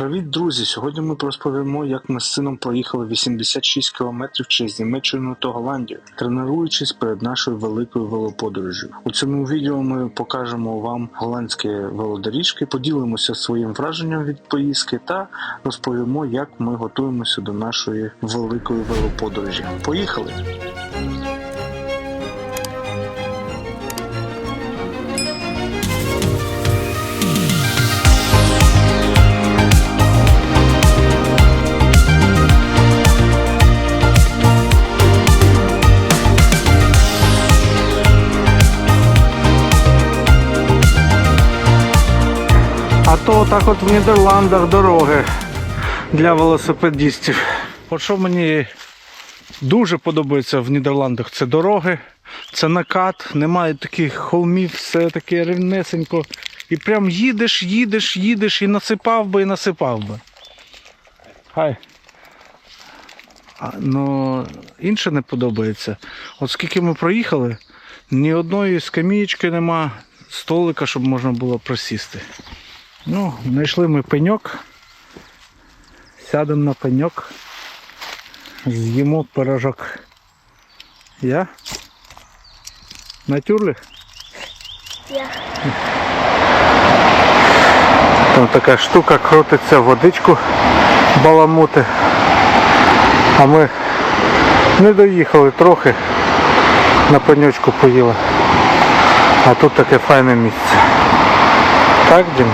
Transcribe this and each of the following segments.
Привіт, друзі! Сьогодні ми розповімо, як ми з сином проїхали 86 кілометрів через Німеччину та Голландію, тренуючись перед нашою великою велоподорожю. У цьому відео ми покажемо вам голландські велодоріжки, поділимося своїм враженням від поїздки та розповімо, як ми готуємося до нашої великої велоподорожі. Поїхали! А то так от в Нідерландах дороги для велосипедистів. От що мені дуже подобається в Нідерландах, це дороги, це накат, немає таких холмів, все таке рівнесенько. І прям їдеш, їдеш, їдеш і насипав би, і насипав би. Хай. А, ну, інше не подобається. От скільки ми проїхали, ні одної скамієчки нема, столика, щоб можна було просісти. Ну, знайшли ми пеньок. Сядемо на пеньок. З'їмо пирожок. Я? Натюрлі? Я. Там така штука крутиться, водичку баламути. А ми не доїхали трохи. На пеньочку поїли. А тут таке файне місце. Так, Дім?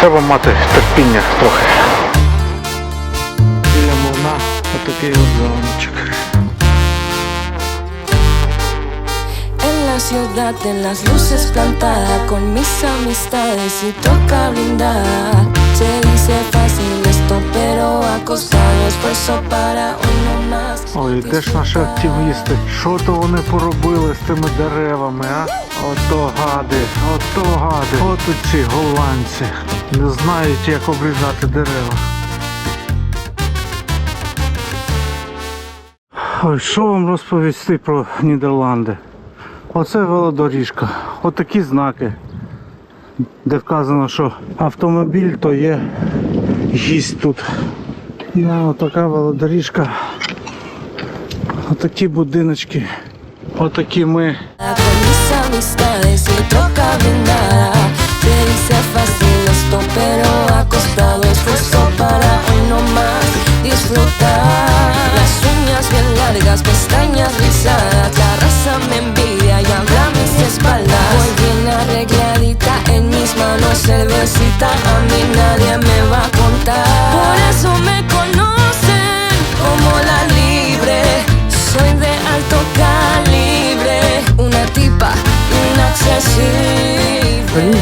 Треба мати терпіння трохи. Біля млина отакий от замочок. Ciudad, en las luces plantada con mis amistades y toca brindar. Se dice fácil esto, pero ha costado esfuerzo para uno más. Ой, де ж наші активісти? Що то вони поробили з тими деревами, а? Ото гади, ото гади. От ці голландці. Не знають, як обрізати дерева. Ой, що вам розповісти про Нідерланди? Оце велодоріжка. Отакі знаки, де вказано, що автомобіль то є гість тут. Ну, така велодоріжка. Отакі будиночки. Отакі ми. Amistades y toca brindar. Se dice fácil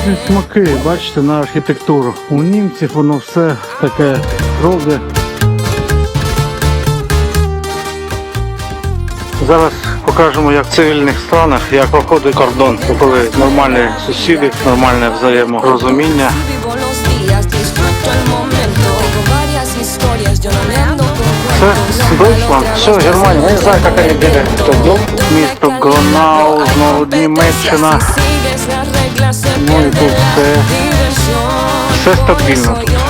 Різні смаки, бачите, на архітектуру. У німців воно все таке строге. Зараз покажемо, як в цивільних странах як проходить кордон, коли нормальні сусіди, нормальне взаєморозуміння. Це cuentos. Все, Германія. Не знаю, як вони біля. Місто Гронау, знову Німеччина. Ну і тут все, все стабільно тут.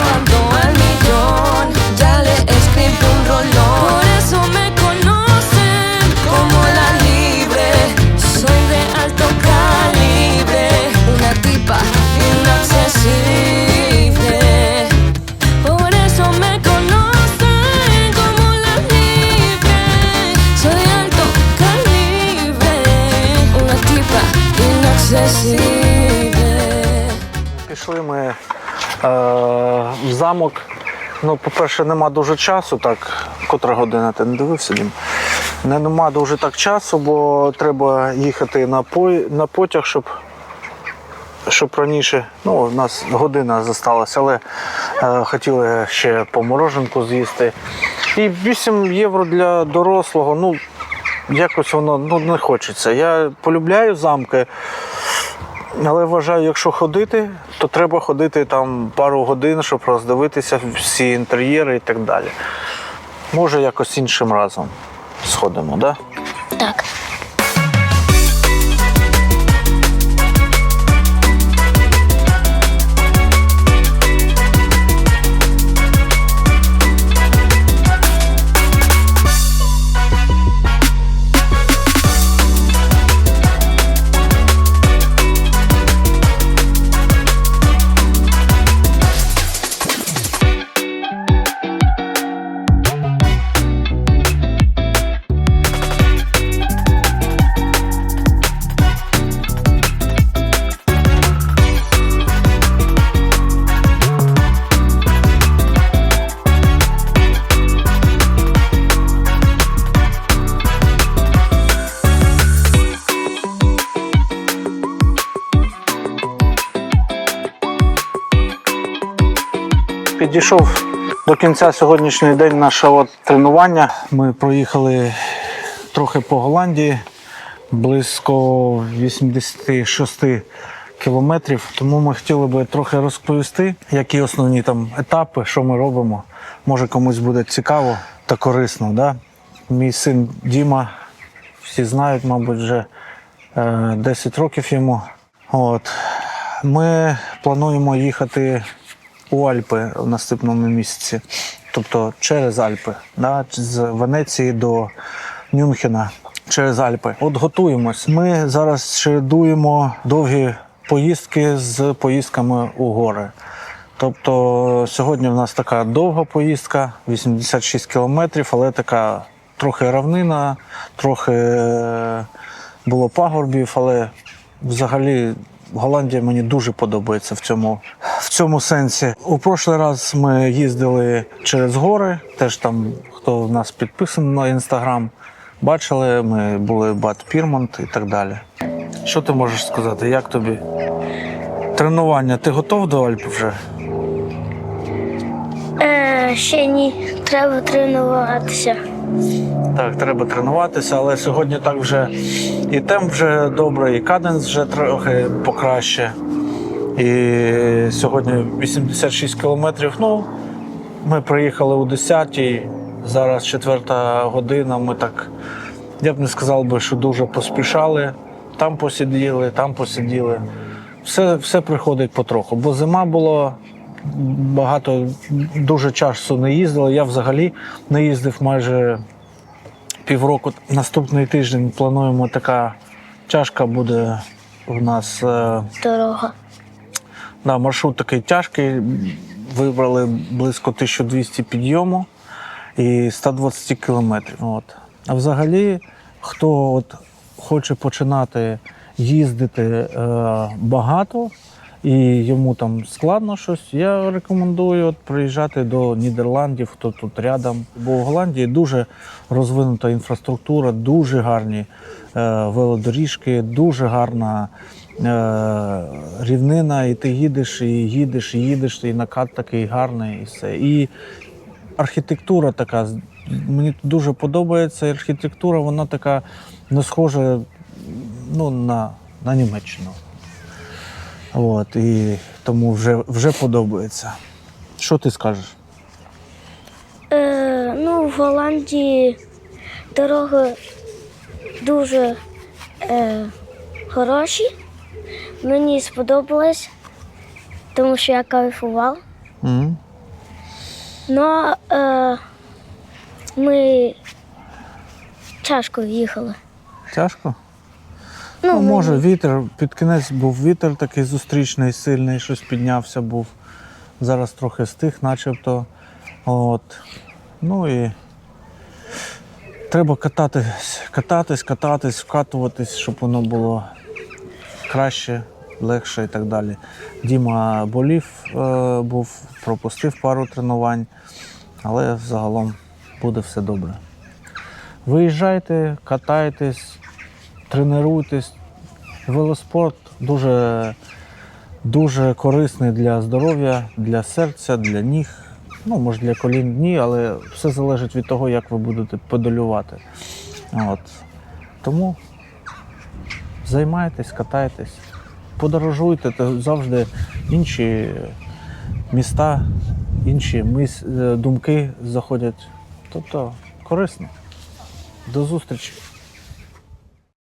В замок. Ну, по-перше, нема дуже часу, так, котра година, ти не дивився Дім? Не, нема дуже так часу, бо треба їхати на, пой, на потяг, щоб, щоб раніше. Ну, у нас година зосталася, але е, хотіли ще по мороженку з'їсти. І 8 євро для дорослого, ну, якось воно ну, не хочеться. Я полюбляю замки. Але вважаю, якщо ходити, то треба ходити там пару годин, щоб роздивитися всі інтер'єри і так далі. Може, якось іншим разом сходимо, так? Так. Підійшов до кінця сьогоднішній день нашого тренування. Ми проїхали трохи по Голландії, близько 86 кілометрів. Тому ми хотіли би трохи розповісти, які основні там етапи, що ми робимо. Може комусь буде цікаво та корисно. Да? Мій син Діма, всі знають, мабуть, вже е, 10 років йому. От. Ми плануємо їхати у Альпи в наступному місяці, тобто через Альпи, да, з Венеції до Мюнхена через Альпи. От готуємось. Ми зараз чередуємо довгі поїздки з поїздками у гори. Тобто сьогодні в нас така довга поїздка, 86 кілометрів, але така трохи равнина, трохи е, було пагорбів, але взагалі Голландія мені дуже подобається в цьому, цьому сенсі. У прошлий раз ми їздили через гори, теж там, хто в нас підписаний на інстаграм, бачили, ми були Бат Пірмонт і так далі. Що ти можеш сказати? Як тобі? Тренування, ти готов до Альп вже? Е, ще ні, треба тренуватися. Так, треба тренуватися, але сьогодні так вже і темп вже добре, і каденс вже трохи покраще. І сьогодні 86 кілометрів. Ну, ми приїхали у 10-й, зараз четверта година. Ми так, я б не сказав би, що дуже поспішали. Там посиділи, там посиділи. Все, все приходить потроху, бо зима була, багато дуже часу не їздили. Я взагалі не їздив майже півроку. Наступний тиждень плануємо така чашка буде у нас. Е, Дорога. Да, маршрут такий тяжкий. Вибрали близько 1200 підйому і 120 кілометрів. От. А взагалі, хто от хоче починати їздити е, багато і йому там складно щось, я рекомендую от, приїжджати до Нідерландів, хто тут рядом. Бо в Голландії дуже розвинута інфраструктура, дуже гарні е, велодоріжки, дуже гарна рівнина, і ти їдеш, і їдеш, і їдеш, і накат такий гарний, і все. І архітектура така. Мені дуже подобається архітектура, вона така не схожа ну, на, на Німеччину. От, і тому вже, вже подобається. Що ти скажеш? Е, ну, в Голландії дороги дуже е, хороші. Мені сподобалось, тому що я кайфував. М? Ну, е, ми тяжко їхали. Тяжко? Ну, Ну, ми- може, вітер, під кінець був вітер такий зустрічний, сильний, щось піднявся був. Зараз трохи стих, начебто. От. Ну і треба кататись, кататись, кататись, вкатуватись, щоб воно було краще, легше і так далі. Діма болів, е, був, пропустив пару тренувань, але загалом буде все добре. Виїжджайте, катайтесь, тренуйтесь. Велоспорт дуже, дуже корисний для здоров'я, для серця, для ніг. Ну, може, для колін ні, але все залежить від того, як ви будете педалювати. От. Тому займайтесь, катайтесь, подорожуйте, то завжди інші міста, інші мис- е, думки заходять. Тобто корисно. До зустрічі!